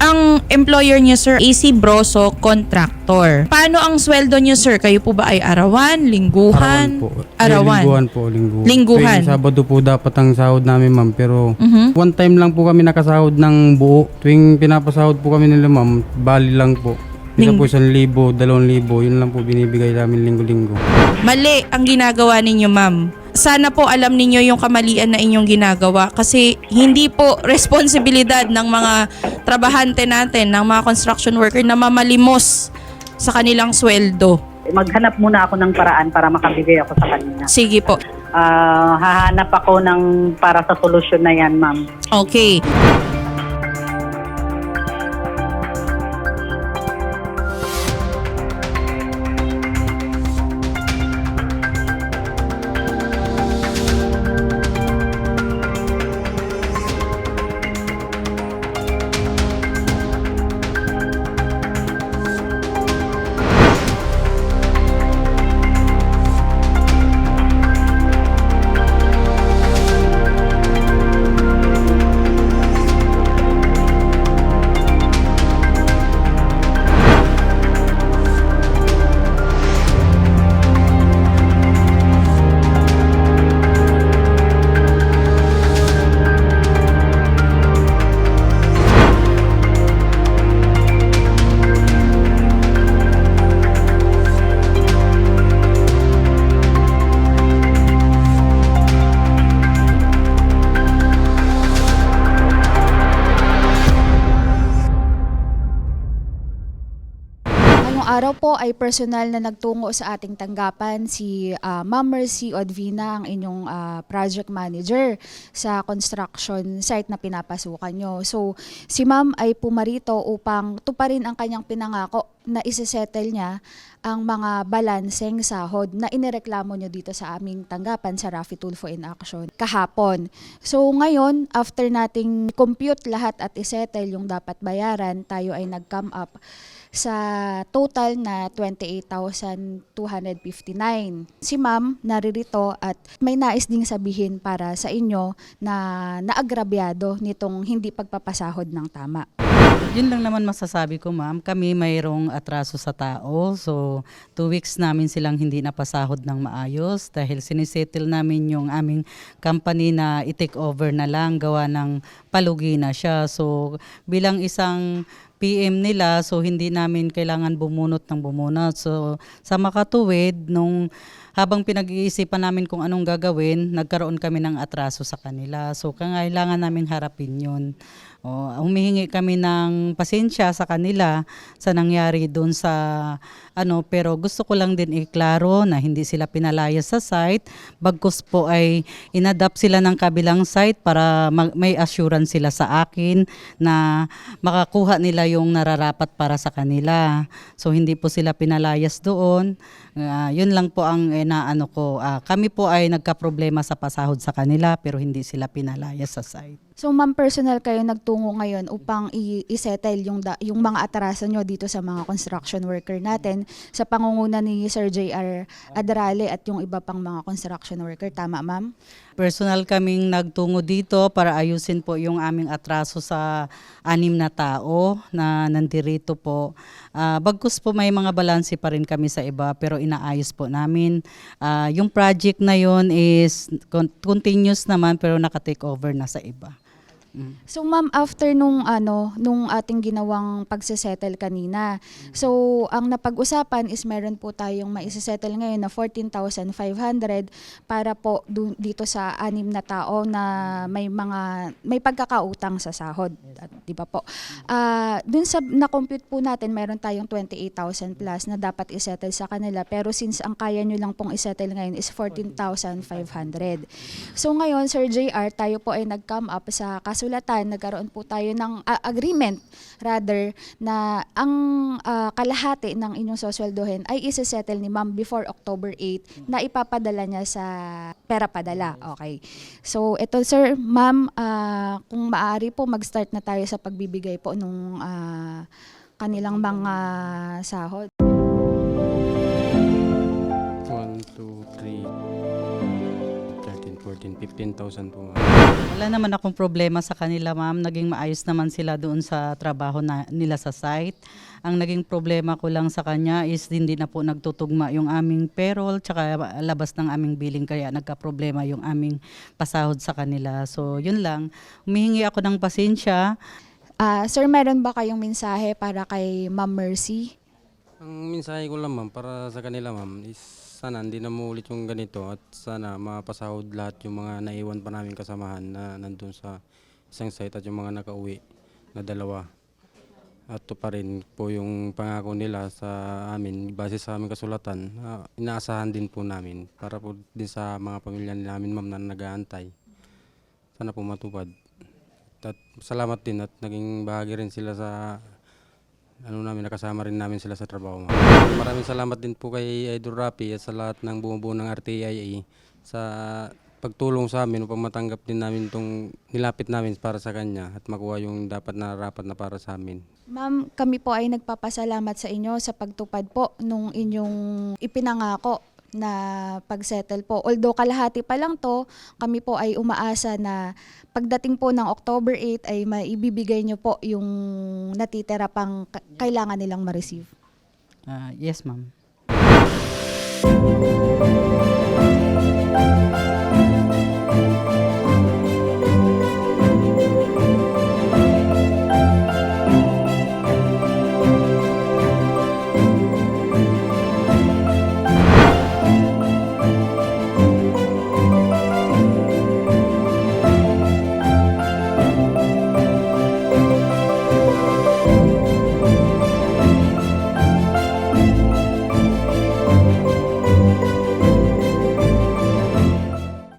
Ang employer niyo, sir, AC Broso Contractor. Paano ang sweldo niyo, sir? Kayo po ba ay arawan, lingguhan? po. Arawan. Eh, lingguhan po, lingguhan. Lingguhan. Tuwing Sabado po dapat ang sahod namin, ma'am. Pero Mhm. one time lang po kami nakasahod ng buo. Tuwing pinapasahod po kami nila, ma'am, bali lang po. Isa Ling- po isang libo, dalawang libo. Yun lang po binibigay namin linggo-linggo. Mali ang ginagawa ninyo, ma'am. Sana po alam ninyo yung kamalian na inyong ginagawa kasi hindi po responsibilidad ng mga trabahante natin, ng mga construction worker na mamalimos sa kanilang sweldo. maghanap muna ako ng paraan para makabigay ako sa kanina. Sige po. Ah, hahanap ako ng para sa solusyon na yan, ma'am. Okay. Araw po ay personal na nagtungo sa ating tanggapan si ah, Ma'am Mercy Odvina, ang inyong ah, project manager sa construction site na pinapasukan nyo. So, si Ma'am ay pumarito upang tuparin ang kanyang pinangako na isisettle niya ang mga balanseng sahod na inireklamo nyo dito sa aming tanggapan sa Rafi Tulfo in Action kahapon. So ngayon, after nating compute lahat at isettle yung dapat bayaran, tayo ay nag-come up sa total na 28,259. Si ma'am naririto at may nais ding sabihin para sa inyo na naagrabyado nitong hindi pagpapasahod ng tama. Yun lang naman masasabi ko ma'am. Kami mayroong atraso sa tao. So, two weeks namin silang hindi napasahod ng maayos dahil sinisettle namin yung aming company na i-take over na lang gawa ng palugi na siya. So, bilang isang PM nila, so hindi namin kailangan bumunot ng bumunot. So, sa makatuwid, nung habang pinag-iisipan namin kung anong gagawin, nagkaroon kami ng atraso sa kanila. So, kailangan namin harapin yun. O, humihingi kami ng pasensya sa kanila sa nangyari doon sa ano pero gusto ko lang din iklaro na hindi sila pinalaya sa site. Bagkus po ay inadapt sila ng kabilang site para mag- may assurance sila sa akin na makakuha nila yung nararapat para sa kanila. So hindi po sila pinalayas doon. Ah, yun lang po ang eh, naano ko. Ah, kami po ay nagka-problema sa pasahod sa kanila pero hindi sila pinalayas sa site. So ma'am, personal kayo nagtungo ngayon upang isettle yung, da- yung mga atraso nyo dito sa mga construction worker natin sa pangunguna ni Sir J.R. Adrale at yung iba pang mga construction worker. Tama ma'am? Personal kaming nagtungo dito para ayusin po yung aming atraso sa anim na tao na nandirito po. Ah, bagkus po may mga balanse pa rin kami sa iba pero inaayos po namin. Ah, yung project na yon is con- continuous naman pero naka-take over na sa iba. Mm. So ma'am, after nung ano, nung ating ginawang pagsesettle kanina, so ang napag-usapan is meron po tayong maisesettle ngayon na 14,500 para po dito sa anim na tao na may mga may pagkakautang sa sahod, at, 'di ba po? Ah, dun sa na-compute po natin, meron tayong 28,000 plus na dapat isettle sa kanila, pero since ang kaya nyo lang pong isettle ngayon is 14,500. So ngayon, Sir JR, tayo po ay nag-come up sa kasulatan, nagkaroon po tayo ng ah, agreement rather na ang ah, kalahati ng inyong sosweldohin ay isa-settle ni ma'am before October 8 na ipapadala niya sa pera padala. Okay. So ito sir, ma'am, ah, kung maaari po mag-start na tayo sa pagbibigay po nung ah, kanilang mga sahod. 1, 2, 3, 13, 14, 15,000 po. ma'am. Wala naman akong problema sa kanila, ma'am. Naging maayos naman sila doon sa trabaho na, nila sa site. Ang naging problema ko lang sa kanya is hindi na po nagtutugma yung aming payroll tsaka labas ng aming billing kaya nagka-problema yung aming pasahod sa kanila. So, yun lang. Humihingi ako ng pasensya. Ah, sir, meron ba kayong mensahe para kay Ma'am Mercy? Ang mensahe ko lang ma'am para sa kanila ma'am is sana hindi na maulit yung ganito at sana mapasahod lahat yung mga naiwan pa namin kasamahan na nandun sa isang site at yung mga nakauwi na dalawa. At to pa rin po yung pangako nila sa amin base sa aming kasulatan. ah, inaasahan din po namin para po din sa mga pamilya namin ma'am na nag-aantay. Sana po matupad. At salamat din at naging bahagi rin sila sa ano namin, nakasama rin namin sila sa trabaho. Maraming salamat din po kay Idol Rapi at sa lahat ng bumubuo ng RTIA sa pagtulong sa amin upang matanggap din namin itong nilapit namin para sa kanya at makuha yung dapat na rapat na para sa amin. Ma'am, kami po ay nagpapasalamat sa inyo sa pagtupad po nung inyong ipinangako na pagsettle po. Although kalahati pa lang to, kami po ay umaasa na pagdating po ng October 8 ay maibibigay nyo po yung natitira pang ka- kailangan nilang ma-receive. Ah, yes, ma'am.